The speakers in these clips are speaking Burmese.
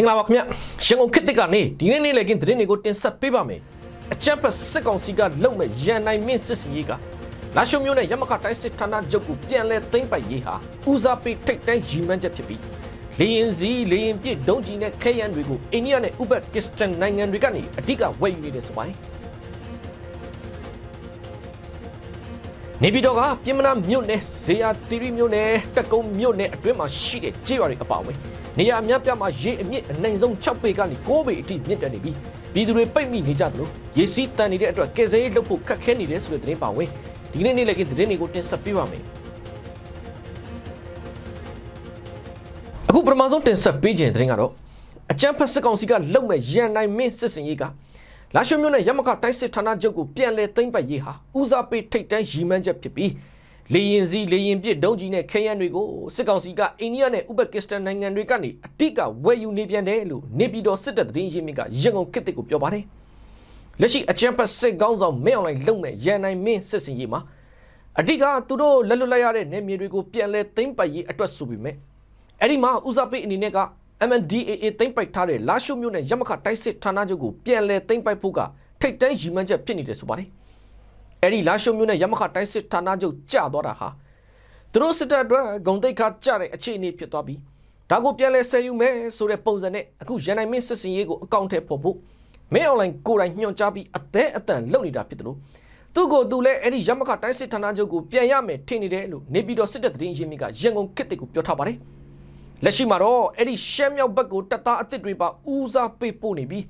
င်္ဂလာပါခင်ဗျရန်ကုန်ခေတ်သစ်ကနေဒီနေ့နေ့လည်ကင်းသတင်းတွေကိုတင်ဆက်ပေးပါမယ်အချမ်းဖတ်စစ်ကောင်စီကလုံမဲ့ရန်နိုင်မင်းစစ်စင်ရေးကလာရှုံမျိုးနဲ့ရမခတိုင်းစစ်ဌာနချုပ်ကိုပြန်လဲသိမ့်ပိုက်ရေးဟာဦးစားပေးထိတ်တန်းရီမန်းချက်ဖြစ်ပြီးလေရင်စီလေရင်ပြစ်ဒုံးကြီးနဲ့ခဲယမ်းတွေကိုအိန္ဒိယနဲ့ဥပက္ကစ္စတန်နိုင်ငံတွေကနေအဓိကဝယ်ယူနေတယ်ဆိုပါတယ်နေပြည်တော်ကပြင်မနာမြို့နယ်ဇေယျသီရိမြို့နယ်တက်ကုန်းမြို့နယ်အတွင်းမှာရှိတဲ့ကျေးရွာတွေအပါအဝင် နေရာအများပြားမှာရေအမြင့်အနိုင်ဆုံး6ပေကနေ9ပေအထိမြင့်တက်နေပြီးပြည်သူတွေပိတ်မိနေကြသလိုရေစီးတန်နေတဲ့အတွက်ကယ်ဆယ်ရေးလုပ်ဖို့ခက်ခဲနေတယ်ဆိုတဲ့သတင်းပါဝင်ဒီနေ့နေ့လည်ကသတင်းတွေကိုတင်ဆက်ပေးပါမယ်အခုပထမဆုံးတင်ဆက်ပေးခြင်းသတင်းကတော့အကြံဖက်စစ်ကောင်စီကလုံမဲ့ရန်နိုင်မင်းစစ်စင်ရေးကလာရှုံမြို့နယ်ရမခတိုင်းစစ်ဌာနချုပ်ကိုပြန်လဲသိမ့်ပတ်ရေးဟာဦးစားပေးထိတ်တန်းရီမန်းချက်ဖြစ်ပြီး လေရင်စီလေရင်ပြစ်ဒုံးကြီးနဲ့ခဲယမ်းတွေကိုစစ်ကောင်စီကအိန္ဒိယနဲ့ဥပက္ကစ္စတန်နိုင်ငံတွေကနေအတိတ်ကဝယ်ယူနေပြန်တယ်လို့နေပြည်တော်စစ်တပ်သတင်းရင်းမြစ်ကရန်ကုန်ခေတ်သစ်ကိုပြောပါတယ်လက်ရှိအကြံဖက်စစ်ကောင်းဆောင်မင်းအွန်လိုင်းလုံမဲ့ရန်နိုင်မင်းစစ်စင်ရေးမှာအတိတ်ကသူတို့လက်လွတ်လိုက်ရတဲ့နေမြေတွေကိုပြန်လဲသိမ့်ပတ်ရေးအတွက်ဆိုပြီးမြဲအဲ့ဒီမှာဦးစားပေးအနေနဲ့က MNDAA သိမ့်ပိုက်ထားတဲ့လာရှုမြို့နယ်ရမခတိုက်စစ်ဌာနချုပ်ကိုပြန်လဲသိမ့်ပိုက်ဖို့ကထိတ်တန်းရီမန်းချက်ဖြစ်နေတယ်ဆိုပါတယ်။ အဲ့ဒီလာရှုမြို့နယ်ရမခတိုက်စစ်ဌာနချုပ်ကျသွားတာဟာသူတို့စစ်တပ်အတွက်ဂုံတိတ်ခါကျတဲ့အခြေအနေဖြစ်သွားပြီးဒါကိုပြန်လဲဆယ်ယူမယ်ဆိုတဲ့ပုံစံနဲ့အခုရန်နိုင်မင်းစစ်စင်ရေးကိုအကောင့်ထဲပေါ်ဖို့မင်းအွန်လိုင်းကိုယ်တိုင်ညွှန်ကြားပြီးအသေးအတန်လုပ်နေတာဖြစ်တယ်လို့သူကိုသူလည်းအဲ့ဒီရမခတိုက်စစ်ဌာနချုပ်ကိုပြန်ရမယ်ထင်နေတယ်လို့နေပြည်တော်စစ်တပ်သတင်းရင်းမြစ်ကရန်ကုန်ခေတ်တစ်ကိုပြောထားပါတယ်။လက်ရှိမှာတော့အဲ့ဒီရှမ်းမြောက်ဘက်ကိုတပ်သားအသစ်တွေပါဦးစားပေးပို့နေပြီး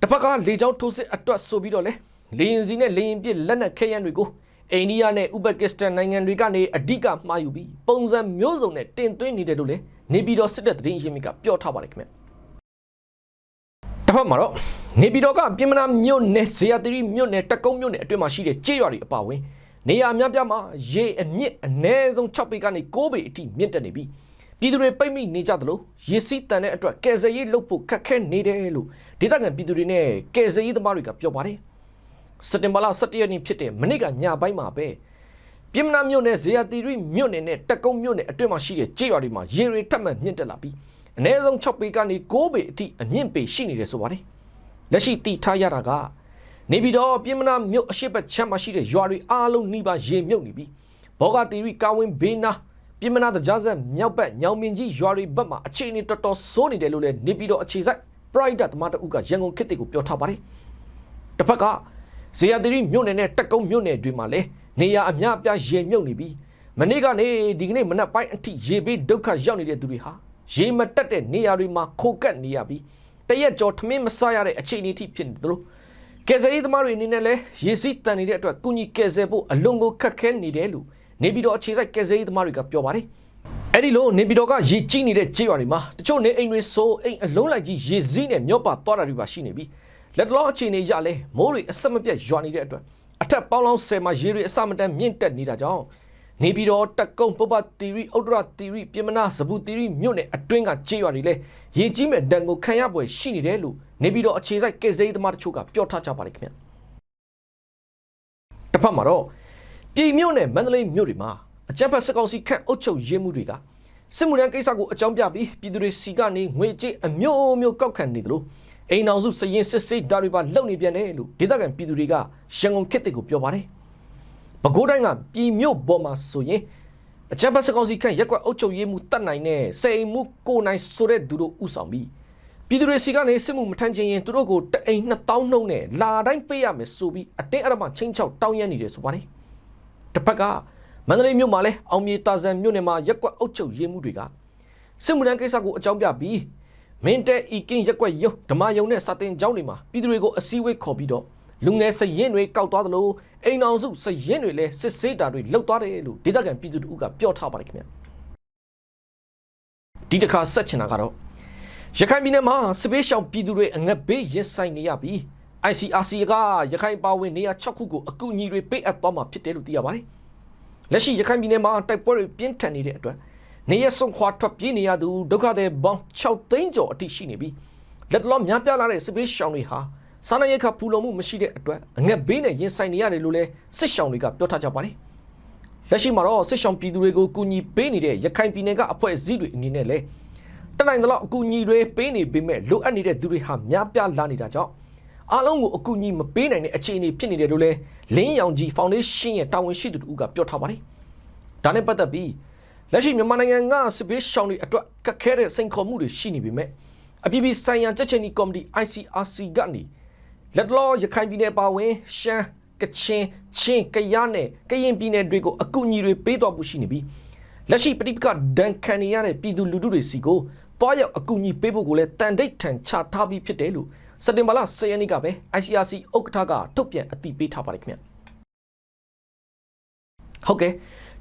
တစ်ဖက်ကလေကြောင်းထိုးစစ်အတွက်ဆိုပြီးတော့လေ လေရင်စီနဲ့လေရင်ပြစ်လက်နက်ခဲယမ်းတွေကိုအိန္ဒိယနဲ့ဥပက္ကစ္စတန်နိုင်ငံတွေကနေအဓိကမှာယူပြီးပုံစံမျိုးစုံနဲ့တင်သွင်းနေတယ်လို့လေနေပြည်တော်စစ်တပ်သတင်းရင်းမြစ်ကပြောထားပါတယ်ခင်ဗျတစ်ဖက်မှာတော့နေပြည်တော်ကပြင်မနာမြို့နယ်ဇေယျသီရိမြို့နယ်တက်ကုန်းမြို့နယ်အတွင်းမှာရှိတဲ့ကျေးရွာတွေအပါအဝင်နေရာအများပြားမှာရေအမြင့်အနည်းဆုံး6ပေကနေ9ပေအထိမြင့်တက်နေပြီးပြည်သူတွေပိတ်မိနေကြသလိုရေစီးတန်တဲ့အတွက်ကယ်ဆယ်ရေးလုပ်ဖို့ခက်ခဲနေတယ်လို့ဒေသခံပြည်သူတွေနဲ့ကယ်ဆယ်ရေးသမားတွေကပြောပါတယ် စက်တင်ဘာလ17ရက်နေ့ဖြစ်တဲ့မနေ့ကညပိုင်းမှာပဲပြည်မနာမြို့နယ်ဇေယျတီရိမြို့နယ်နဲ့တက်ကုန်းမြို့နယ်အတွင်းမှာရှိတဲ့ကျေးရွာတွေမှာရေတွေထပ်မံမြင့်တက်လာပြီးအနည်းဆုံး6ပေကနေ9ပေအထိအမြင့်ပေရှိနေတယ်ဆိုပါတယ်လက်ရှိတည်ထားရတာကနေပြည်တော်ပြည်မနာမြို့အရှိတ်ချမ်းမှာရှိတဲ့ရွာတွေအားလုံးနှိပါရေမြုပ်နေပြီးဘောဂတီရိကာဝင်းဘေးနာပြည်မနာတကြားဆက်မြောက်ဘက်ညောင်မင်ကြီးရွာတွေဘက်မှာအခြေအနေတော်တော်ဆိုးနေတယ်လို့လည်းနေပြည်တော်အခြေစိုက် Pride သမားတအုပ်ကရန်ကုန်ခေတ်တွေကိုပြောထားပါတယ်တစ်ဖက်က ဇေယျသီရိမြို့နယ်နဲ့တက်ကုန်းမြို့နယ်တွေမှာလည်းနေရအများအပြားရေမြုပ်နေပြီးမနေ့ကနေဒီကနေ့မနက်ပိုင်းအထိရေဘေးဒုက္ခရောက်နေတဲ့သူတွေဟာရေမတက်တဲ့နေရာတွေမှာခိုကပ်နေရပြီးတရက်ကျော်ထမင်းမစားရတဲ့အခြေအနေအထိဖြစ်နေသလိုကယ်ဆယ်ရေးသမားတွေအနေနဲ့လည်းရေစီးတန်နေတဲ့အတွက်ကုညီကယ်ဆယ်ဖို့အလွန်ကိုခက်ခဲနေတယ်လို့နေပြည်တော်အခြေစိုက်ကယ်ဆယ်ရေးသမားတွေကပြောပါတယ်အဲ့ဒီလိုနေပြည်တော်ကရေကြီးနေတဲ့ကြေးရွာတွေမှာတချို့နေအိမ်တွေဆိုအိမ်အလုံးလိုက်ကြီးရေစည်းနဲ့မျောပါသွားတာတွေပါရှိနေပြီး လက်တော်အခြေအနေရလဲမိုးတွေအဆက်မပြတ်ရွာနေတဲ့အတွက်အထက်ပေါင်းလောင်းဆယ်မှာရေတွေအစမတန်မြင့်တက်နေတာကြောင့်နေပြည်တော်တက်ကုန်းပုပ္ပတီရီဥဒ္ဒရတီရီပြင်မနာစပူတီရီမြို့နယ်အတွင်းကကြေးရွာတွေလဲရေကြီးမဲ့ဒဏ်ကိုခံရပွဲရှိနေတယ်လို့နေပြည်တော်အခြေစိုက်ကယ်ဆယ်ရေးသမားတချို့ကပြောထားကြပါတယ်ခင်ဗျတစ်ဖက်မှာတော့ပြည်မြို့နယ်မန္တလေးမြို့တွေမှာအကြမ်းဖက်စစ်ကောင်စီခန့်အုပ်ချုပ်ရေးမှုတွေကစစ်မှုထမ်းကိစ္စကိုအကြောင်းပြပြီးပြည်သူတွေစီကနေငွေကြေးအမျိုးမျိုးကောက်ခံနေတယ်လို့ အိမ်အောင်စုစရင်စစ်စစ်ဓာတ်တွေပါလုံနေပြန်တယ်လို့ဒေသခံပြည်သူတွေကရန်ကုန်ခေတ်တွေကိုပြောပါတယ်။ပဲခူးတိုင်းကပြည်မြို့ပေါ်မှာဆိုရင်အကြမ်းဖက်စစ်ကောင်စီခန့်ရက်ကွက်အုပ်ချုပ်ရေးမှုတတ်နိုင်တဲ့စိန်မှုကိုနိုင်ဆိုတဲ့သူတို့ဥဆောင်ပြီးပြည်သူတွေစီကနေစစ်မှုမထမ်းခြင်းရင်သူတို့ကိုတအိမ်2000နှုန်းနဲ့လာတိုင်းပေးရမယ်ဆိုပြီးအတင်းအဓမ္မချင်းချောက်တောင်းရမ်းနေတယ်ဆိုပါတယ်။တစ်ဖက်ကမန္တလေးမြို့မှာလည်းအောင်မြေတာဇန်မြို့နယ်မှာရက်ကွက်အုပ်ချုပ်ရေးမှုတွေကစစ်မှုထမ်းကိစ္စကိုအကြောင်းပြပြီး မင်းတဲဤကင်းရက်ကွက်ရုံဓမ္မယုံနဲ့စာတင်ကျောင်းတွေမှာပြည်သူတွေကိုအစည်းအဝေးခေါ်ပြီးတော့လူငယ်စရင်တွေကောက်သွားသလိုအိမ်အောင်စုစရင်တွေလည်းစစ်ဆေးတာတွေလှုပ်သွားတယ်လို့ဒေသခံပြည်သူတို့ကပြောထားပါတယ်ခင်ဗျဒီတစ်ခါဆက်ချင်တာကတော့ရခိုင်ပြည်နယ်မှာစပေးရှောင်ပြည်သူတွေအငတ်ဘေးရင်ဆိုင်နေရပြီး ICRC ကရခိုင်ပါဝင်နေရ6ခုကိုအကူအညီတွေပေးအပ်သွားမှာဖြစ်တယ်လို့သိရပါတယ်။လက်ရှိရခိုင်ပြည်နယ်မှာတိုက်ပွဲတွေပြင်းထန်နေတဲ့အတွက် နေရဆုံးခွာထွက်ပြေးနေရသူဒုက္ခသည်ပေါင်း6သိန်းကျော်အထိရှိနေပြီးလက်တလောများပြားလာတဲ့စစ်ပေးရှောင်တွေဟာစာနာရိတ်ခဖူလုံမှုမရှိတဲ့အတွက်အငတ်ဘေးနဲ့ရင်ဆိုင်နေရတယ်လို့လည်းစစ်ရှောင်တွေကပြောထားကြပါတယ်။လက်ရှိမှာတော့စစ်ရှောင်ပြည်သူတွေကိုကူညီပေးနေတဲ့ရခိုင်ပြည်နယ်ကအဖွဲ့အစည်းတွေအနေနဲ့လည်းတက်နိုင်သလောက်အကူအညီတွေပေးနေပေမဲ့လိုအပ်နေတဲ့သူတွေဟာများပြားလာနေတာကြောင့်အားလုံးကိုအကူအညီမပေးနိုင်တဲ့အခြေအနေဖြစ်နေတယ်လို့လဲလင်းရောင်ကြီးဖောင်ဒေးရှင်းရဲ့တာဝန်ရှိသူတို့ကပြောထားပါတယ်။ဒါနဲ့ပတ်သက်ပြီး လက်ရှိမြန်မာနိုင်ငံကစစ်ပေးရှောင်းတွေအတွက်ကက်ခဲတဲ့စိန်ခေါ်မှုတွေရှိနေပေမဲ့အပြည်ပြည်ဆိုင်ရာကြက်ချင်နီကော်မတီ ICRC ကနေလက်တော်ရခိုင်ပြည်နယ်ပါဝင်ရှမ်းကချင်ချင်းကယားနဲ့ကရင်ပြည်နယ်တွေကိုအကူအညီတွေပေးတော်မှုရှိနေပြီးလက်ရှိပဋိပက္ခဒဏ်ခံနေရတဲ့ပြည်သူလူထုတွေစီကိုတွားရောက်အကူအညီပေးဖို့ကိုလည်းတန်တိတ်ထန်ချထားပြီးဖြစ်တယ်လို့စက်တင်ဘာလ10ရက်နေ့ကပဲ ICRC ဥက္ကဋ္ဌကထုတ်ပြန်အတည်ပြုထားပါတယ်ခင်ဗျဟုတ်ကဲ့